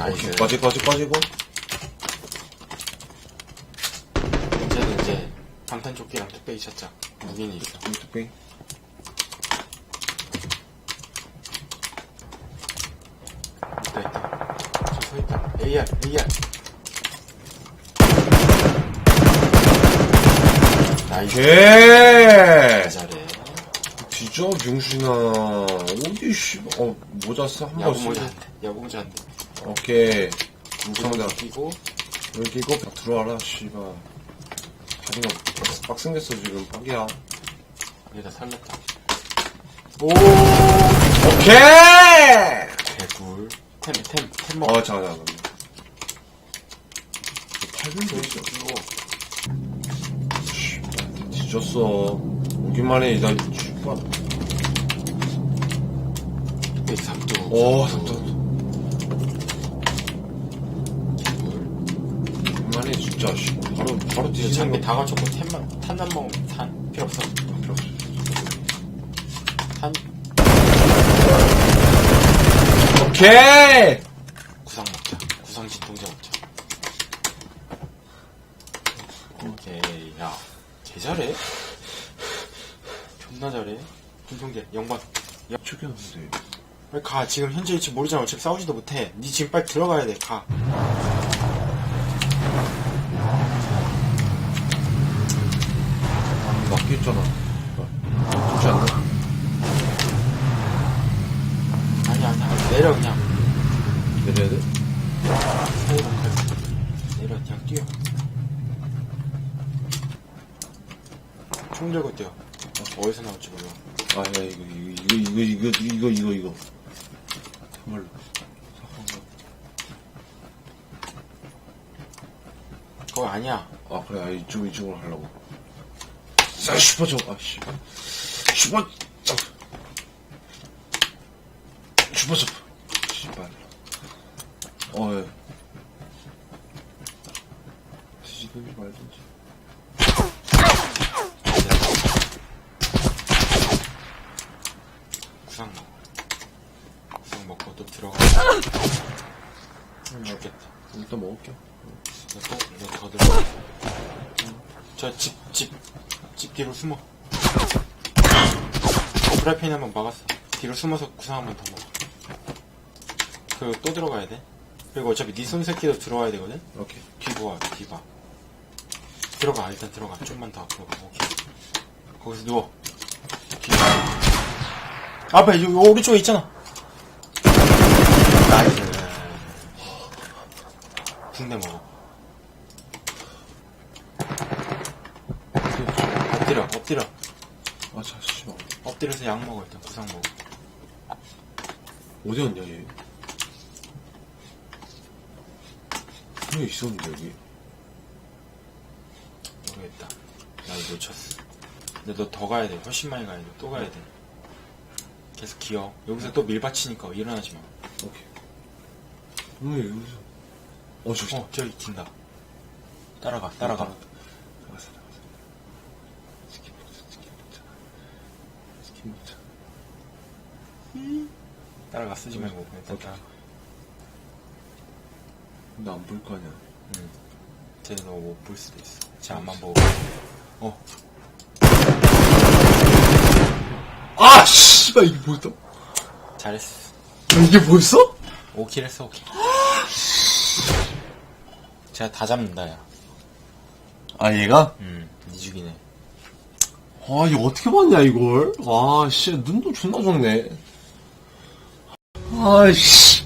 나이스. 빠지고, 빠지고, 빠지고. 문제는 이제 방탄조끼랑 뚝배기 찾자. 무기는 있어. 뚝배기. 있다, 있다. 저 서 있다. AR, AR. 나이스. 개! 잘해. 뒤져, 병신아. 어디, 씨. 어, 모자 써, 한번 야구 쓰고. 모자 한 대. 야구 모자 한 대. 오케이. 거 끼고. 여기 이거 다 들어와라, 씨발. 바지가 빡생겼어, 지금. 빡이야. 여기다 살렸다. 오! 오케이! 개꿀. 템, 템, 템 먹어. 어, 잠깐만, 잠깐만. 8분도 있어. 씨발, 뒤졌어. 오기만 해, 나, 씨발. 뚝배기 삼도. 오, 삼도. 해, 진짜, 씨. 바로, 바로 뒤지는 장비 거. 다 갖췄고 템만, 탄만 먹으면 탄. 필요 없어. 필요 없어. 탄. 오케이! 구상 먹자. 구상 진통제 먹자. 오케이. 야, 개 잘해? 존나 잘해. 진통제, 영번. 죽였는데. 빨리 가. 지금 현재 위치 모르잖아. 어차피 싸우지도 못해. 니 지금 빨리 들어가야 돼. 가. 아, 맞겠잖아. 죽지 않나? 아니, 아니, 아니. 내려, 그냥. 내려야 돼? 사이로 갈 내려, 그냥 뛰어. 총 들고 뛰어. 어디서 나올지 몰라. 아, 야, 이거, 이거, 이거, 이거, 이거, 이거, 이거, 이거. 정말로. 그거 아니야. 아, 그래, 아, 이쪽, 이쪽으로 하려고. 자, 슈퍼 좀, 아, 씨. 슈퍼, 점. 슈퍼 점. 씨발. 어, 예. 뒤지든지 말든지. 구상 먹어. 구상 먹고 또 들어가. 죽겠다. 일단 먹을게. 너 또, 너더 들어가. 저 집, 집, 집 뒤로 숨어. 프라이팬 한번 막았어. 뒤로 숨어서 구상 한번 더 먹어. 그리고 또 들어가야 돼. 그리고 어차피 네 손새끼도 들어와야 되거든? 오케이. 뒤 봐, 뒤 봐. 들어가, 일단 들어가. 좀만 더 앞으로 가. 오케이. 거기서 누워. 뒤 봐. 앞에, 여기 오른쪽에 있잖아. 나이스. 붕대 먹어. 엎드려, 엎드려. 아, 자, 씨발. 엎드려서 약 먹어, 일단. 구상 먹어. 어디였냐, 얘? 분명히 있었는데, 여기. 모르겠다. 나 이거 놓쳤어. 근데 너 더 가야 돼. 훨씬 많이 가야 돼. 또 가야 돼. 계속 기어. 여기서 또 밀받치니까 일어나지 마. 오케이. 분명히 여기서. 어, 저기. 어, 저기 긴다. 따라가, 따라가. 나갔어, 나갔어. 스킨 먹자, 스킨 먹자. 먹자. 따라가, 쓰지 말고. 따라가. 근데 안볼 거 아니야. 응. 쟤는 너못 볼 수도 있어. 쟤 앞만 보고. 어, 아, 씨발, 이게 뭐였다? 잘했어. 이게 뭐였어? 5킬 했어, 5킬. 제가 다 잡는다, 야. 아, 얘가? 응, 니 죽이네. 아, 이거 어떻게 봤냐, 이걸? 아, 씨, 눈도 존나 좋네. 아, 씨.